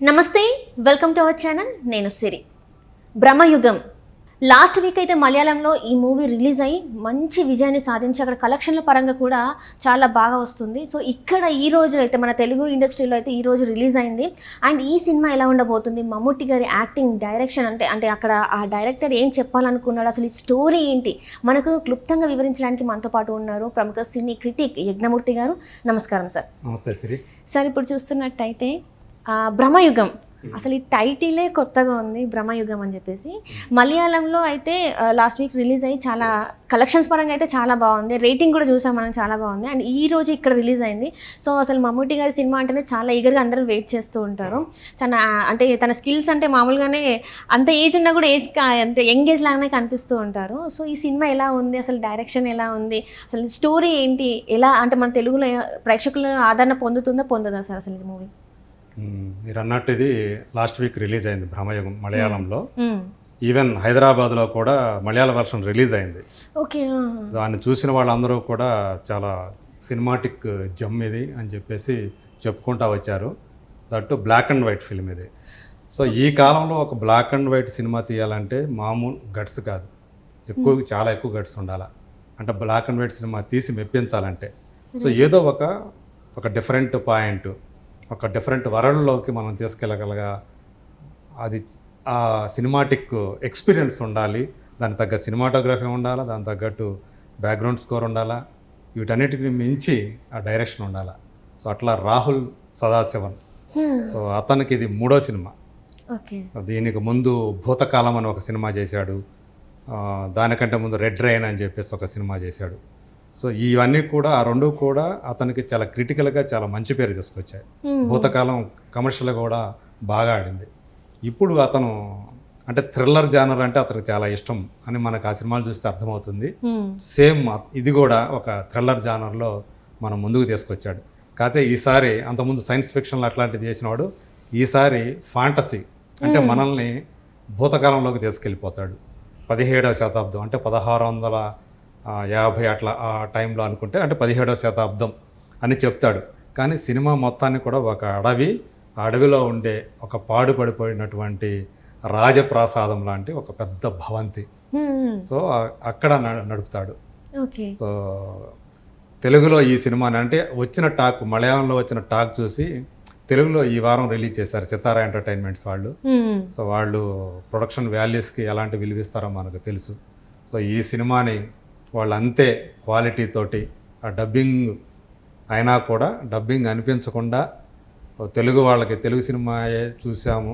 నమస్తే welcome to our channel నేను సిరి. Bramayugam. Last week అయితే మలయాళంలో ఈ మూవీ రిలీజ్ అయ్యి మంచి విజయాన్ని సాధించి అక్కడ కలెక్షన్ల పరంగా కూడా చాలా బాగా వస్తుంది. సో ఇక్కడ ఈ రోజు అయితే మన తెలుగు ఇండస్ట్రీలో అయితే ఈ రోజు రిలీజ్ అయింది. అండ్ ఈ సినిమా ఎలా ఉండబోతుంది? మమ్ముట్టి గారి యాక్టింగ్ డైరెక్షన్ అంటే అంటే అక్కడ ఆ డైరెక్టర్ ఏం చెప్పాలనుకున్నాడు? అసలు ఈ స్టోరీ ఏంటి? మనకు క్లుప్తంగా వివరించడానికి మనతో పాటు ఉన్నారు ప్రముఖ సినీ క్రిటిక్ యజ్ఞమూర్తి గారు. నమస్కారం సార్ నమస్తే సిరి. సార్ ఇప్పుడు చూస్తున్నట్టయితే భ్రమయుగం అసలు ఈ టైటిలే కొత్తగా ఉంది భ్రమయుగం అని చెప్పేసి. మలయాళంలో అయితే లాస్ట్ వీక్ రిలీజ్ అయ్యి చాలా కలెక్షన్స్ పరంగా అయితే చాలా బాగుంది. రేటింగ్ కూడా చూసాం మనం చాలా బాగుంది. అండ్ ఈ రోజు ఇక్కడ రిలీజ్ అయింది. సో అసలు మమ్ముట్టి గారి సినిమా అంటేనే చాలా ఈగర్గా అందరూ వెయిట్ చేస్తూ ఉంటారు. చాలా అంటే తన స్కిల్స్ అంటే మామూలుగానే అంత ఏజ్ ఉన్నా కూడా ఏజ్ అంటే యంగ్ ఏజ్ లాగానే కనిపిస్తూ ఉంటారు. సో ఈ సినిమా ఎలా ఉంది? అసలు డైరెక్షన్ ఎలా ఉంది? అసలు స్టోరీ ఏంటి? ఎలా అంటే మన తెలుగులో ప్రేక్షకుల ఆదరణ పొందుతుందా? పొందదా సార్ అసలు ఈ మూవీ. మీరు అన్నట్టు ఇది లాస్ట్ వీక్ రిలీజ్ అయింది భ్రమయుగం మలయాళంలో. ఈవెన్ హైదరాబాద్లో కూడా మలయాళ వర్షన్ రిలీజ్ అయింది. ఓకే దాన్ని చూసిన వాళ్ళందరూ కూడా చాలా సినిమాటిక్ జమ్ ఇది అని చెప్పేసి చెప్పుకుంటా వచ్చారు. That black and white film ఇది. సో ఈ కాలంలో ఒక బ్లాక్ అండ్ వైట్ సినిమా తీయాలంటే మామూలు గట్స్ కాదు. ఎక్కువ చాలా ఎక్కువ గట్స్ ఉండాలి. అంటే బ్లాక్ అండ్ వైట్ సినిమా తీసి మెప్పించాలంటే. సో ఏదో ఒక ఒక డిఫరెంట్ పాయింట్. ఒక డిఫరెంట్ వరల్డ్లోకి మనం తీసుకెళ్ళగలగా అది ఆ సినిమాటిక్ ఎక్స్పీరియన్స్ ఉండాలి. దానికి తగ్గ సినిమాటోగ్రఫీ ఉండాలా దానికి తగ్గట్టు బ్యాక్గ్రౌండ్ స్కోర్ ఉండాలా వీటన్నిటిని మించి ఆ డైరెక్షన్ ఉండాలా. సో అట్లా రాహుల్ సదాశివన్. సో అతనికి ఇది మూడో సినిమా. ఓకే. దీనికి ముందు భూతకాలం అని ఒక సినిమా చేశాడు. దానికంటే ముందు రెడ్ రైన్ అని చెప్పేసి ఒక సినిమా చేశాడు. సో ఇవన్నీ కూడా ఆ రెండు కూడా అతనికి చాలా క్రిటికల్గా చాలా మంచి పేరు తీసుకొచ్చాయి. భూతకాలం కమర్షియల్ కూడా బాగా ఆడింది. ఇప్పుడు అతను అంటే థ్రిల్లర్ జానర్ అంటే అతనికి చాలా ఇష్టం అని మనకు ఆ సినిమాలు చూస్తే అర్థమవుతుంది. సేమ్ ఇది కూడా ఒక థ్రిల్లర్ జానర్లో మనం ముందుకు తీసుకొచ్చాడు. కాసే ఈసారి అంతకుముందు సైన్స్ ఫిక్షన్లు అట్లాంటిది చేసినవాడు ఈసారి ఫాంటసీ అంటే మనల్ని భూతకాలంలోకి తీసుకెళ్ళిపోతాడు. పదిహేడవ శతాబ్దం అంటే పదహారు వందల యాభై అట్లా ఆ టైంలో అనుకుంటే అంటే పదిహేడవ శతాబ్దం అని చెప్తాడు. కానీ సినిమా మొత్తాన్ని కూడా ఒక అడవి అడవిలో ఉండే ఒక పాడుపడిపోయినటువంటి రాజప్రాసాదం లాంటి ఒక పెద్ద భవంతి. సో అక్కడ నడుపుతాడు. ఓకే. సో తెలుగులో ఈ సినిమాని అంటే వచ్చిన టాక్ మలయాళంలో వచ్చిన టాక్ చూసి తెలుగులో ఈ వారం రిలీజ్ చేశారు సితారా ఎంటర్టైన్మెంట్స్ వాళ్ళు. సో వాళ్ళు ప్రొడక్షన్ వాల్యూస్కి ఎలాంటి విలువిస్తారో మనకు తెలుసు. సో ఈ సినిమాని వాళ్ళు అంతే క్వాలిటీ తోటి ఆ డబ్బింగ్ అయినా కూడా డబ్బింగ్ అనిపించకుండా తెలుగు వాళ్ళకి తెలుగు సినిమాయే చూసాము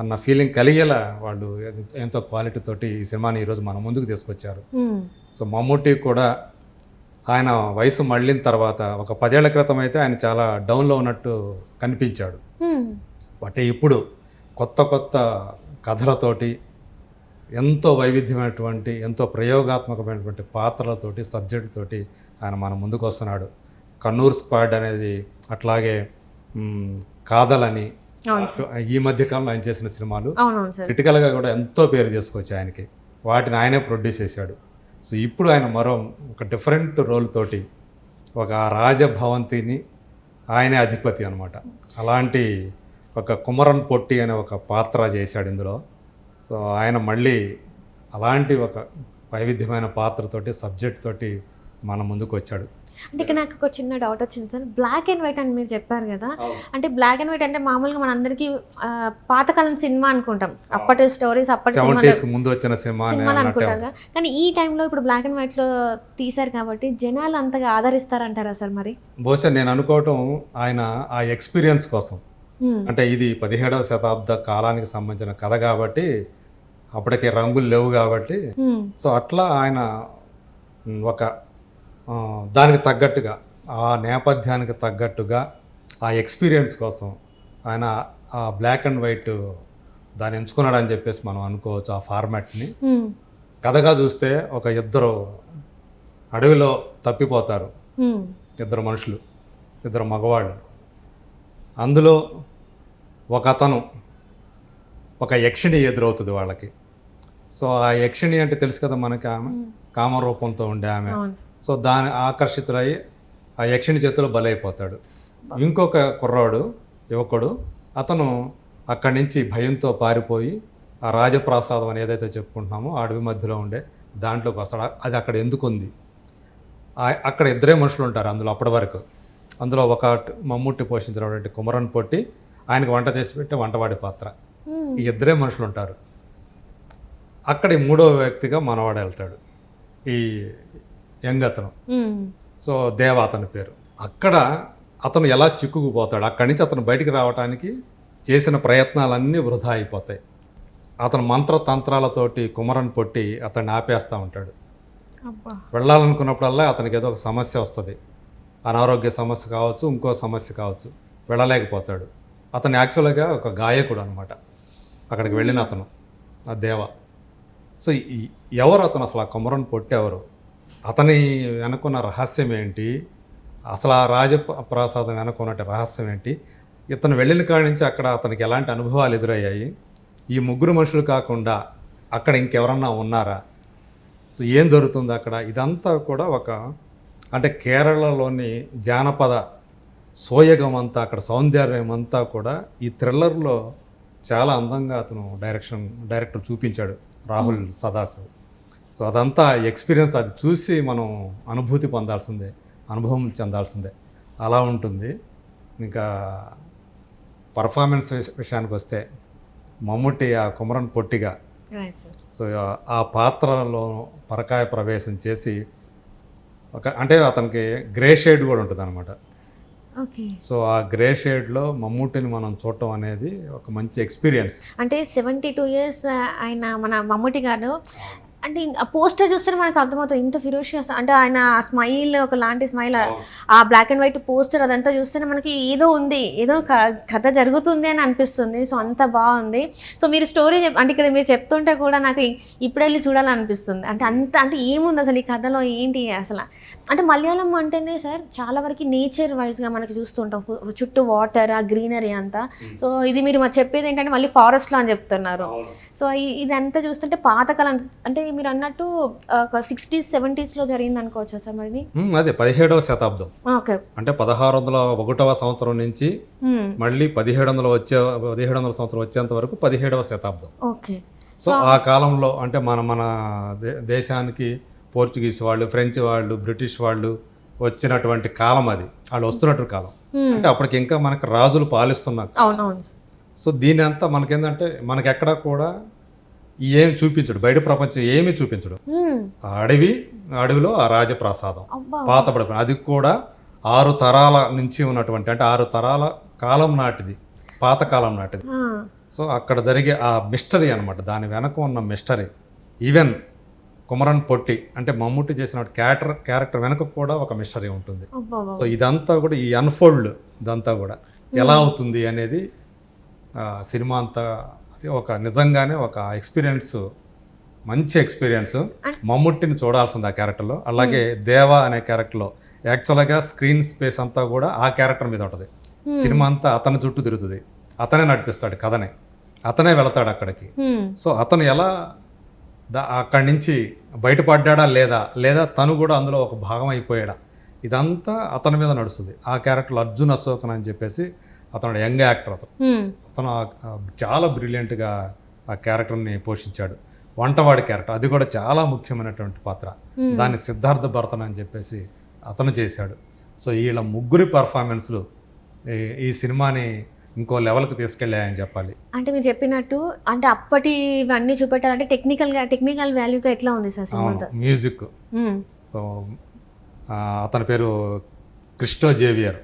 అన్న ఫీలింగ్ కలిగేలా వాళ్ళు ఎంతో క్వాలిటీ తోటి ఈ సినిమాని ఈరోజు మన ముందుకు తీసుకొచ్చారు. సో మమ్ముట్టి కూడా ఆయన వయసు మళ్ళిన తర్వాత ఒక పదేళ్ళ క్రితం అయితే ఆయన చాలా డౌన్లో ఉన్నట్టు కనిపించాడు. బట్ ఇప్పుడు కొత్త కొత్త కథలతోటి ఎంతో వైవిధ్యమైనటువంటి ఎంతో ప్రయోగాత్మకమైనటువంటి పాత్రలతోటి సబ్జెక్టుతోటి ఆయన మన ముందుకు వస్తున్నాడు. కన్నూర్ స్క్వాడ్ అనేది అట్లాగే కాదలని ఈ మధ్య కాలంలో ఆయన చేసిన సినిమాలు. క్రిటికల్గా కూడా ఎంతో పేరు తీసుకొచ్చి ఆయనకి. వాటిని ఆయనే ప్రొడ్యూస్ చేశాడు. సో ఇప్పుడు ఆయన మరో ఒక డిఫరెంట్ రోల్ తోటి ఒక రాజభవంతిని ఆయనే అధిపతి అనమాట అలాంటి ఒక కుమరన్ పొట్టి అనే ఒక పాత్ర చేశాడు ఇందులో. సో ఆయన మళ్ళీ అలాంటి ఒక వైవిధ్యమైన పాత్రతోటి సబ్జెక్ట్ తోటి మన ముందుకు వచ్చాడు. అంటే ఇక్కడ నాకు ఒక చిన్న డౌట్ వచ్చింది సార్. బ్లాక్ అండ్ వైట్ అని మీరు చెప్పారు కదా. అంటే బ్లాక్ అండ్ వైట్ అంటే మామూలుగా మనందరికీ ఆ, పాతకాలం సినిమా అనుకుంటాం. అప్పటి స్టోరీస్ అప్పటి ముందు వచ్చిన సినిమా అనుకుంటాం కానీ ఈ టైంలో ఇప్పుడు బ్లాక్ అండ్ వైట్లో తీశారు కాబట్టి జనాలు అంతగా ఆదరిస్తారంటారా సార్ మరి? బహుశా నేను అనుకోవటం ఆయన ఆ ఎక్స్పీరియన్స్ కోసం. అంటే ఇది పదిహేడవ శతాబ్ద కాలానికి సంబంధించిన కథ కాబట్టి అప్పటికే రంగులు లేవు కాబట్టి. సో అట్లా ఆయన ఒక దానికి తగ్గట్టుగా ఆ నేపథ్యానికి తగ్గట్టుగా ఆ ఎక్స్పీరియన్స్ కోసం ఆయన ఆ బ్లాక్ అండ్ వైట్ దాన్ని ఎంచుకున్నాడని చెప్పేసి మనం అనుకోవచ్చు ఆ ఫార్మాట్ని. కథగా చూస్తే ఒక ఇద్దరు అడవిలో తప్పిపోతారు. ఇద్దరు మనుషులు ఇద్దరు మగవాళ్ళు అందులో ఒక అతను ఒక యక్షిణి ఎదురవుతుంది వాళ్ళకి. సో ఆ యక్షిణి అంటే తెలుసు కదా మనకి ఆమె? కామరూపంతో ఉండే ఆమె. సో దాని ఆకర్షితులై ఆ యక్షిణి చేతిలో బలైపోతాడు. ఇంకొక కుర్రాడు యువకుడు అతను అక్కడి నుంచి భయంతో పారిపోయి ఆ రాజప్రాసాదం అని ఏదైతే చెప్పుకుంటున్నామో అడవి మధ్యలో ఉండే దాంట్లోకి వస్తాడు. అది అక్కడ ఎందుకు ఉంది అక్కడ ఇద్దరే మనుషులు ఉంటారు అందులో అప్పటి వరకు. అందులో ఒక మమ్ముట్టి పోషించినటువంటి కుమరన్ పొట్టి ఆయనకు వంట చేసి పెట్టే వంటవాడి పాత్ర. ఈ ఇద్దరే మనుషులు ఉంటారు అక్కడ ఈ మూడో వ్యక్తిగా మనవాడు వెళ్తాడు. ఈ యంగ్ అతను మ్మ్. సో దేవ అతని పేరు. అక్కడ అతను ఎలా చిక్కుకుపోతాడు? అక్కడి నుంచి అతను బయటికి రావడానికి చేసిన ప్రయత్నాలన్నీ వృధా అయిపోతాయి. అతను మంత్రతంత్రాలతోటి కుమరన్ పొట్టి అతన్ని ఆపేస్తూ ఉంటాడు. వెళ్ళాలనుకున్నప్పుడల్లా అతనికి ఏదో ఒక సమస్య వస్తుంది. అనారోగ్య సమస్య కావచ్చు ఇంకో సమస్య కావచ్చు. వెళ్ళలేకపోతాడు. అతను యాక్చువల్గా ఒక గాయకుడు అనమాట అక్కడికి వెళ్ళిన అతను ఆ దేవ. సో ఎవరు అతను అసలు? ఆ కొమరన్ పొట్టి ఎవరు? అతని వెనుకున్న రహస్యం ఏంటి? అసలు ఆ రాజప్రాసాదం వెనుకున్నట్టు రహస్యం ఏంటి? ఇతను వెళ్ళిన కాడి నుంచి అక్కడ అతనికి ఎలాంటి అనుభవాలు ఎదురయ్యాయి? ఈ ముగ్గురు మనుషులు కాకుండా అక్కడ ఇంకెవరన్నా ఉన్నారా? సో ఏం జరుగుతుంది అక్కడ? ఇదంతా కూడా ఒక అంటే కేరళలోని జానపద సోయగం అంతా అక్కడ సౌందర్యం అంతా కూడా ఈ థ్రిల్లర్లో చాలా అందంగా అతను డైరెక్షన్ డైరెక్టర్ చూపించాడు రాహుల్ సదాశివ్. సో అదంతా ఎక్స్పీరియన్స్ అది చూసి మనం అనుభూతి పొందాల్సిందే అనుభవం చెందాల్సిందే. అలా ఉంటుంది. ఇంకా పర్ఫార్మెన్స్ విష- విషయానికి వస్తే మమ్ముట్టి ఆ కుమరన్ పొట్టిగా సో ఆ- పాత్రలో పరకాయ ప్రవేశం చేసి ఒక అంటే అతనికి గ్రే షేడ్ కూడా ఉంటుంది అనమాట సో ఆ గ్రే షేడ్లో మమ్మూటిని మనం చూడటం అనేది ఒక మంచి ఎక్స్పీరియన్స్. అంటే సెవెంటీ టూ ఇయర్స్ ఆయన మన మమ్ముటి గారు అంటే ఆ పోస్టర్ చూస్తే మనకు అర్థమవుతుంది. ఇంత ఫిరోషియస్ అంటే ఆయన స్మైల్ ఒక లాంటి స్మైల్ ఆ బ్లాక్ అండ్ వైట్ పోస్టర్ అదంతా చూస్తేనే మనకి ఏదో ఉంది ఏదో క- కథ జరుగుతుంది అని అనిపిస్తుంది. సో అంత బాగుంది. సో మీరు స్టోరీ అంటే ఇక్కడ మీరు చెప్తుంటే కూడా నాకు ఇప్పుడు వెళ్ళి చూడాలనిపిస్తుంది. అంటే అంత అంటే ఏముంది అసలు ఈ కథలో? ఏంటి అసలు? అంటే మలయాళం అంటేనే సార్ చాలా వరకు నేచర్ వైజ్గా మనకి చూస్తుంటాం. చుట్టూ వాటర్ ఆ గ్రీనరీ అంతా. సో ఇది మీరు మాకు చెప్పేది ఏంటంటే మళ్ళీ ఫారెస్ట్లో అని చెప్తున్నారు. సో ఈ- ఇదంతా చూస్తుంటే పాతకాలం అంటే మీరు అన్నట్టు సిక్స్టీస్ సెవెంటీస్లో జరిగింది అనుకోవచ్చా సార్ మరి అదే పదిహేడవ శతాబ్దం. ఓకే. అంటే పదహారు వందల ఒకటవ సంవత్సరం నుంచి. మళ్ళీ పదిహేడు వందల వచ్చే పదిహేడు వందల సంవత్సరం వచ్చేంత వరకు పదిహేడవ శతాబ్దం. ఓకే. సో ఆ కాలంలో అంటే మన మన దేశానికి పోర్చుగీస్ వాళ్ళు ఫ్రెంచ్ వాళ్ళు బ్రిటిష్ వాళ్ళు వచ్చినటువంటి కాలం అది. వాళ్ళు వస్తున్నటువంటి కాలం. అంటే అప్పటికి ఇంకా మనకి రాజులు పాలిస్తున్నారు. సో దీని అంతా మనకేంటంటే మనకి ఎక్కడా కూడా ఏం చూపించడు. బయట ప్రపంచం ఏమీ చూపించడు. ఆ అడవి అడవిలో ఆ రాజప్రాసాదం. పాతబడిపోయిన అది కూడా ఆరు తరాల నుంచి ఉన్నటువంటి అంటే ఆరు తరాల కాలం నాటిది. పాతకాలం నాటిది. సో అక్కడ జరిగే ఆ మిస్టరీ అనమాట దాని వెనక ఉన్న మిస్టరీ. ఈవెన్ కుమరన్ పొట్టి అంటే మమ్ముట్టి చేసిన క్యారెక్టర్ క్యారెక్టర్ వెనక కూడా ఒక మిస్టరీ ఉంటుంది. సో ఇదంతా కూడా ఈ అన్ఫోల్డ్ ఇదంతా కూడా. ఎలా అవుతుంది అనేది సినిమా అంతా ఒక నిజంగానే ఒక ఎక్స్పీరియన్స్ మంచి ఎక్స్పీరియన్స్. మమ్ముట్టిని చూడాల్సింది ఆ క్యారెక్టర్లో. అలాగే దేవ అనే క్యారెక్టర్లో. యాక్చువల్గా స్క్రీన్ స్పేస్ అంతా కూడా ఆ క్యారెక్టర్ మీద ఉంటుంది. సినిమా అంతా అతని చుట్టూ తిరుగుతుంది. అతనే నడిపిస్తాడు కథనే. అతనే వెళతాడు అక్కడికి. సో అతను ఎలా అక్కడి నుంచి బయటపడ్డా లేదా? లేదా తను కూడా అందులో ఒక భాగం అయిపోయాడా? ఇదంతా అతని మీద నడుస్తుంది. ఆ క్యారెక్టర్ అర్జున్ అశోకన్ అని చెప్పేసి అతను యంగ్ యాక్టర్ అతను. అతను చాలా బ్రిలియంట్గా ఆ క్యారెక్టర్ని పోషించాడు. వంటవాడి క్యారెక్టర్ అది కూడా చాలా ముఖ్యమైనటువంటి పాత్ర. దాన్ని సిద్ధార్థ భరతన్ అని చెప్పేసి అతను చేశాడు. సో వీళ్ళ ముగ్గురి పర్ఫార్మెన్స్లు ఈ- ఈ సినిమాని ఇంకో లెవెల్కి తీసుకెళ్ళాయని చెప్పాలి. అంటే మీరు చెప్పినట్టు అంటే అప్పటి ఇవన్నీ చూపెట్టాలంటే టెక్నికల్గా టెక్నికల్ వాల్యూగా ఎట్లా ఉంది సార్ మ్యూజిక్. సో అతని పేరు క్రిస్టో జేవియర్.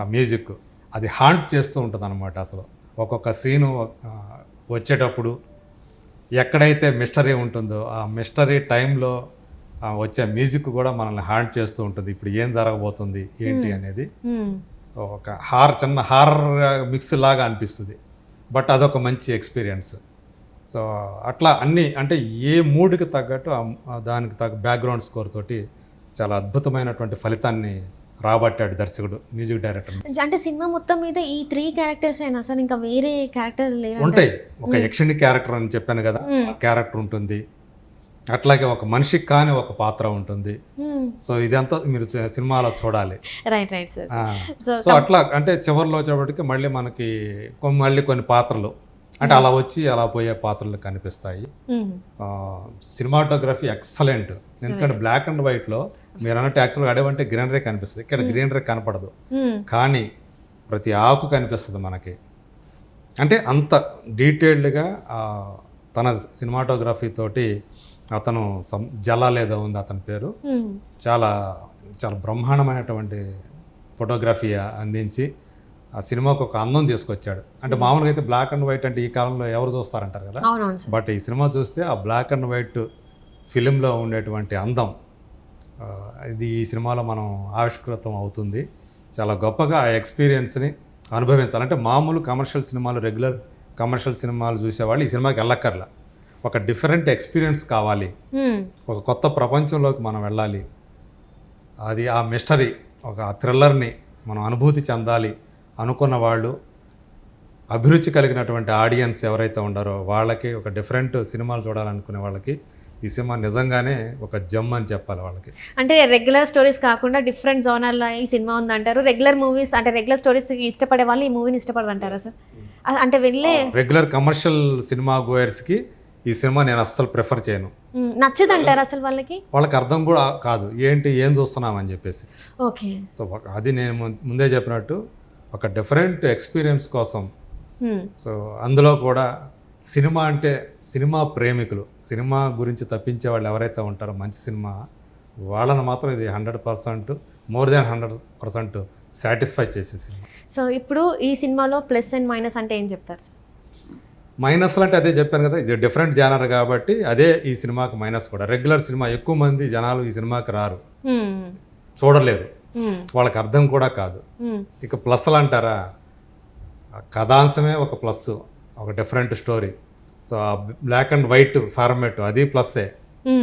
ఆ మ్యూజిక్. అది హాంట్ చేస్తూ ఉంటుంది అనమాట అసలు. ఒక్కొక్క సీను వచ్చేటప్పుడు ఎక్కడైతే మిస్టరీ ఉంటుందో ఆ మిస్టరీ టైంలో వచ్చే మ్యూజిక్ కూడా మనల్ని హాంట్ చేస్తూ ఉంటుంది. ఇప్పుడు ఏం జరగబోతుంది ఏంటి అనేది. ఒక హార్ చిన్న హారర్ మిక్స్ లాగా అనిపిస్తుంది. బట్ అదొక మంచి ఎక్స్పీరియన్స్. సో అట్లా అన్ని అంటే ఏ మూడ్కి తగ్గట్టు దానికి తగ్గ బ్యాక్గ్రౌండ్ స్కోర్ తోటి చాలా అద్భుతమైనటువంటి ఫలితాన్ని రాబట్టాడు దర్శకుడు మ్యూజిక్ డైరెక్టర్ అంటే సినిమా మొత్తం మీద ఈ త్రీ క్యారెక్టర్స్ అయినా సార్? ఇంకా వేరే క్యారెక్టర్ ఉంటాయి. ఒక యక్షిణి క్యారెక్టర్ అని చెప్పాను కదా క్యారెక్టర్ ఉంటుంది. అట్లాగే ఒక మనిషికి కాని ఒక పాత్ర ఉంటుంది. సో ఇదంతా మీరు సినిమాలో చూడాలి. Right right sir. సో అట్లా అంటే చివరిలో వచ్చేప్పటికి మళ్ళీ మనకి మళ్ళీ కొన్ని పాత్రలు. అంటే అలా వచ్చి అలా పోయే పాత్రలు కనిపిస్తాయి. సినిమాటోగ్రఫీ ఎక్సలెంట్ ఎందుకంటే బ్లాక్ అండ్ వైట్లో మీరు అన్నట్టు యాక్చువల్గా అడవంటే గ్రీనరీ కనిపిస్తుంది. ఇక్కడ గ్రీనరీ కనపడదు. కానీ ప్రతి ఆకు కనిపిస్తుంది మనకి. అంటే అంత డీటెయిల్డ్గా తన సినిమాటోగ్రఫీ తోటి అతను సం జలాల్ ఏదో ఉంది అతని పేరు. చాలా చాలా బ్రహ్మాండమైనటువంటి ఫోటోగ్రఫీ అందించి ఆ సినిమాకు ఒక అందం తీసుకొచ్చాడు. అంటే మామూలుగా అయితే బ్లాక్ అండ్ వైట్ అంటే ఈ కాలంలో ఎవరు చూస్తారంటారు కదా? బట్ ఈ సినిమా చూస్తే ఆ బ్లాక్ అండ్ వైట్ ఫిలింలో ఉండేటువంటి అందం ఇది ఈ సినిమాలో మనం ఆవిష్కృతం అవుతుంది. చాలా గొప్పగా ఆ ఎక్స్పీరియన్స్ని అనుభవించాలి. అంటే మామూలు కమర్షియల్ సినిమాలు రెగ్యులర్ కమర్షియల్ సినిమాలు చూసేవాళ్ళు ఈ సినిమాకి వెళ్ళక్కర్లా. ఒక డిఫరెంట్ ఎక్స్పీరియన్స్ కావాలి. ఒక కొత్త ప్రపంచంలోకి మనం వెళ్ళాలి. అది ఆ మిస్టరీ ఒక థ్రిల్లర్ని మనం అనుభూతి చెందాలి అనుకున్న వాళ్ళు అభిరుచి కలిగినటువంటి ఆడియన్స్ ఎవరైతే ఉండారో వాళ్ళకి ఒక డిఫరెంట్ సినిమాలు చూడాలనుకునే వాళ్ళకి ఈ సినిమా నిజంగానే ఒక జమ్ అని చెప్పాలి వాళ్ళకి. అంటే రెగ్యులర్ స్టోరీస్ కాకుండా డిఫరెంట్ జోనర్లో ఈ సినిమా ఉందంటారు. రెగ్యులర్ మూవీస్ అంటే రెగ్యులర్ స్టోరీస్ ఇష్టపడే వాళ్ళు ఈ మూవీని ఇష్టపడరు అంటారా సార్? అంటే వెళ్ళే రెగ్యులర్ కమర్షియల్ సినిమా గోయర్స్కి ఈ సినిమా నేను అస్సలు ప్రిఫర్ చేయను. నచ్చదంటారా అసలు వాళ్ళకి? వాళ్ళకి అర్థం కూడా కాదు. ఏంటి ఏం చూస్తున్నామని చెప్పేసి. ఓకే. సో అది నేను ముందే చెప్పినట్టు ఒక డిఫరెంట్ ఎక్స్పీరియన్స్ కోసం. సో అందులో కూడా సినిమా అంటే సినిమా ప్రేమికులు. సినిమా గురించి తప్పించే వాళ్ళు ఎవరైతే ఉంటారో మంచి సినిమా వాళ్ళని మాత్రం ఇది hundred percent more than hundred percent satisfy చేసే సినిమా. సో ఇప్పుడు ఈ సినిమాలో ప్లస్ అండ్ మైనస్ అంటే ఏం చెప్తారు? సార్ మైనస్లు అంటే అదే చెప్పాను కదా ఇది డిఫరెంట్ జానర్ కాబట్టి అదే ఈ సినిమాకి మైనస్ కూడా. రెగ్యులర్ సినిమా ఎక్కువ మంది జనాలు ఈ సినిమాకి రారు. చూడలేరు. వాళ్ళకి అర్థం కూడా కాదు. ఇక ప్లస్లు అంటారా? కథాంశమే ఒక ప్లస్ ఒక డిఫరెంట్ స్టోరీ సో ఆ బ్లాక్ అండ్ వైట్ ఫార్మేట్ అది ప్లస్సే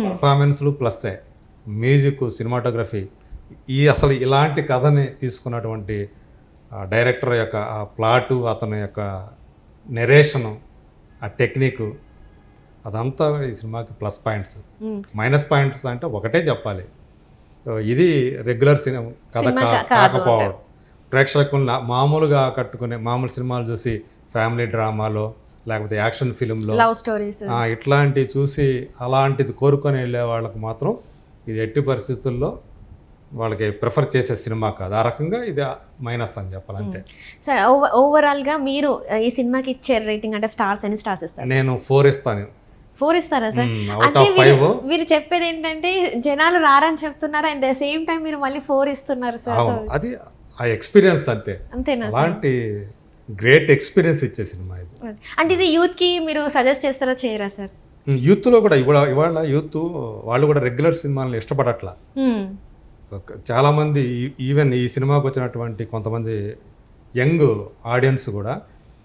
పర్ఫార్మెన్స్లు ప్లస్సే మ్యూజిక్ సినిమాటోగ్రఫీ ఈ అసలు ఇలాంటి కథని తీసుకున్నటువంటి డైరెక్టర్ యొక్క ఆ ప్లాటు అతని యొక్క నెరేషను ఆ టెక్నిక్ అదంతా ఈ సినిమాకి ప్లస్ పాయింట్స్. మైనస్ పాయింట్స్ అంటే ఒకటే చెప్పాలి. సో ఇది రెగ్యులర్ సినిమా కథ కాకపోవడం. ప్రేక్షకులను మామూలుగా ఆకట్టుకునే మామూలు సినిమాలు చూసి ఫ్యామిలీ డ్రామాలో లేకపోతే యాక్షన్ ఫిలింలో లవ్ స్టోరీస్. ఇట్లాంటివి చూసి అలాంటిది కోరుకొని వెళ్ళే వాళ్ళకి మాత్రం ఇది ఎట్టి పరిస్థితుల్లో వాళ్ళకి ప్రిఫర్ చేసే సినిమా కాదు. ఆ రకంగా ఇది మైనస్ అని చెప్పాలి అంతే. సార్ ఓవ- ఓవరాల్గా మీరు ఈ సినిమాకి ఇచ్చే రేటింగ్ అంటే స్టార్స్ ఎన్ని స్టార్స్ ఇస్తారు? నేను ఫోర్ ఇస్తాను. ఫోర్ ఇస్తారా సార్? అంటే మీరు చెప్పేది ఏంటంటే జనాలు రారని చెప్తున్నారు? అండ్ సేమ్ టైం మీరు మళ్ళీ ఫోర్ ఇస్తున్నారు సార్. అది ఆ ఎక్స్పీరియన్స్ అంతే. అంతేనా అలాంటి గ్రేట్ ఎక్స్పీరియన్స్ ఇచ్చే సినిమా ఇది. అంటే ఇది యూత్కి మీరు సజెస్ట్ చేస్తారా చేయరా సార్? యూత్లో కూడా ఇవాళ ఇవాళ యూత్ వాళ్ళు కూడా రెగ్యులర్ సినిమాలను ఇష్టపడట్లా. Hmm. చాలామంది ఈవెన్ ఈ సినిమాకి వచ్చినటువంటి కొంతమంది యంగ్ ఆడియన్స్ కూడా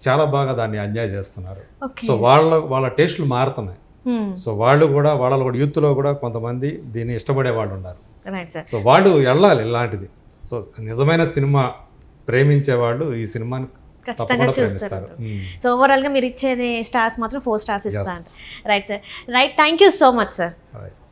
చాలా బాగా దాన్ని ఎంజాయ్ చేస్తున్నారు. సో వాళ్ళ వాళ్ళ టేస్ట్లు మారుతున్నాయి. Hmm. సో వాళ్ళు కూడా వాళ్ళ కూడా యూత్లో కూడా కొంతమంది దీన్ని ఇష్టపడే వాళ్ళు ఉన్నారు. సో వాళ్ళు వెళ్ళాలి ఇలాంటిది. సో నిజమైన సినిమా ప్రేమించే వాళ్ళు ఈ సినిమాని ఖచ్చితంగా చూస్తారు. సో ఓవరాల్గా మీరు ఇచ్చేది స్టార్స్ మాత్రం ఫోర్ స్టార్స్ ఇస్తాను. Right sir right thank you so much sir.